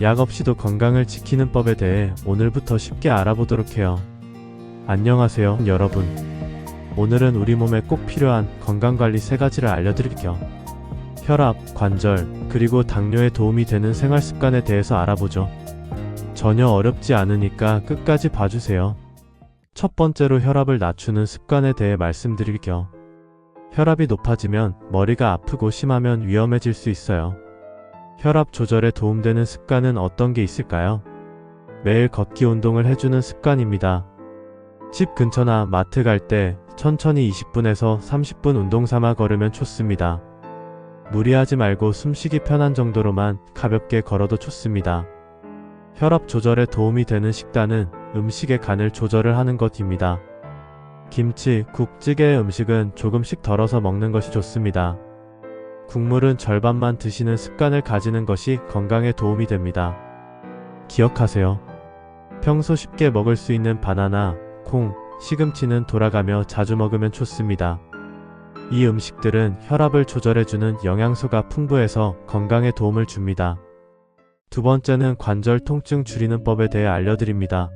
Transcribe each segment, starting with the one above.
약 없이도 건강을 지키는 법에 대해 오늘부터 쉽게 알아보도록 해요. 안녕하세요, 여러분. 오늘은 우리 몸에 꼭 필요한 건강관리 세 가지를 알려드릴게요. 혈압, 관절, 그리고 당뇨에 도움이 되는 생활 습관에 대해서 알아보죠. 전혀 어렵지 않으니까 끝까지 봐주세요. 첫 번째로 혈압을 낮추는 습관에 대해 말씀드릴게요. 혈압이 높아지면 머리가 아프고 심하면 위험해질 수 있어요. 혈압 조절에 도움되는 습관은 어떤 게 있을까요? 매일 걷기 운동을 해주는 습관입니다. 집 근처나 마트 갈 때 천천히 20분에서 30분 운동 삼아 걸으면 좋습니다. 무리하지 말고 숨쉬기 편한 정도로만 가볍게 걸어도 좋습니다. 혈압 조절에 도움이 되는 식단은 음식의 간을 조절을 하는 것입니다. 김치, 국, 찌개의 음식은 조금씩 덜어서 먹는 것이 좋습니다. 국물은 절반만 드시는 습관을 가지는 것이 건강에 도움이 됩니다. 기억하세요. 평소 쉽게 먹을 수 있는 바나나, 콩, 시금치는 돌아가며 자주 먹으면 좋습니다. 이 음식들은 혈압을 조절해주는 영양소가 풍부해서 건강에 도움을 줍니다. 두 번째는 관절 통증 줄이는 법에 대해 알려드립니다.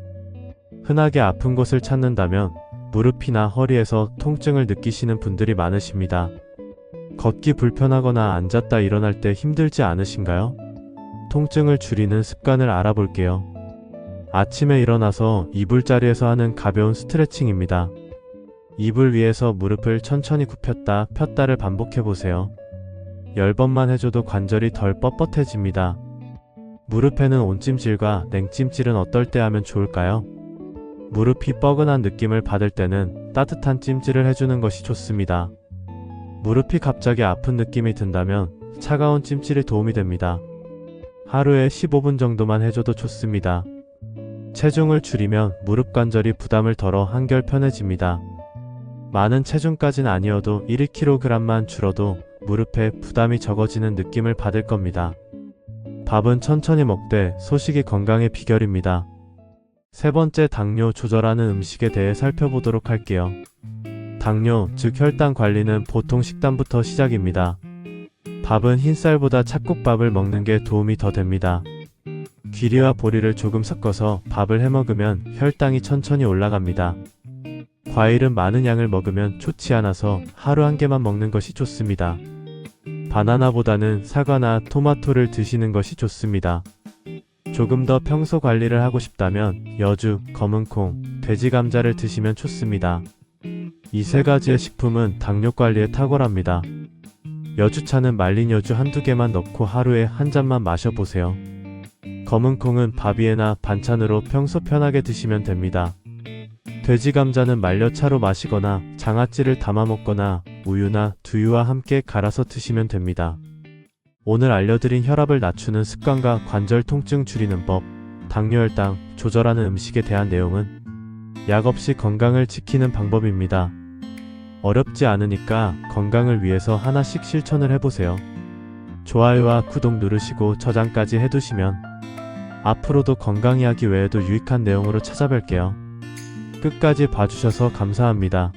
흔하게 아픈 곳을 찾는다면 무릎이나 허리에서 통증을 느끼시는 분들이 많으십니다. 걷기 불편하거나 앉았다 일어날 때 힘들지 않으신가요? 통증을 줄이는 습관을 알아볼게요. 아침에 일어나서 이불 자리에서 하는 가벼운 스트레칭입니다. 이불 위에서 무릎을 천천히 굽혔다 폈다를 반복해 보세요. 10번만 해줘도 관절이 덜 뻣뻣해집니다. 무릎에는 온찜질과 냉찜질은 어떨 때 하면 좋을까요? 무릎이 뻐근한 느낌을 받을 때는 따뜻한 찜질을 해주는 것이 좋습니다. 무릎이 갑자기 아픈 느낌이 든다면 차가운 찜질이 도움이 됩니다. 하루에 15분 정도만 해줘도 좋습니다. 체중을 줄이면 무릎 관절이 부담을 덜어 한결 편해집니다. 많은 체중까진 아니어도 1kg만 줄어도 무릎에 부담이 적어지는 느낌을 받을 겁니다. 밥은 천천히 먹되 소식이 건강의 비결입니다. 세 번째 당뇨 조절하는 음식에 대해 살펴보도록 할게요. 당뇨, 즉 혈당 관리는 보통 식단부터 시작입니다. 밥은 흰쌀보다 찹국밥을 먹는 게 도움이 더 됩니다. 귀리와 보리를 조금 섞어서 밥을 해 먹으면 혈당이 천천히 올라갑니다. 과일은 많은 양을 먹으면 좋지 않아서 하루 한 개만 먹는 것이 좋습니다. 바나나보다는 사과나 토마토를 드시는 것이 좋습니다. 조금 더 평소 관리를 하고 싶다면 여주, 검은콩, 돼지 감자를 드시면 좋습니다. 이 세 가지의 식품은 당뇨 관리에 탁월합니다. 여주차는 말린 여주 한두 개만 넣고 하루에 한 잔만 마셔보세요. 검은 콩은 밥 위에나 반찬으로 평소 편하게 드시면 됩니다. 돼지 감자는 말려 차로 마시거나 장아찌를 담아 먹거나 우유나 두유와 함께 갈아서 드시면 됩니다. 오늘 알려드린 혈압을 낮추는 습관과 관절 통증 줄이는 법, 당뇨 혈당 조절하는 음식에 대한 내용은 약 없이 건강을 지키는 방법입니다. 어렵지 않으니까 건강을 위해서 하나씩 실천을 해보세요. 좋아요와 구독 누르시고 저장까지 해두시면 앞으로도 건강 이야기 외에도 유익한 내용으로 찾아뵐게요. 끝까지 봐주셔서 감사합니다.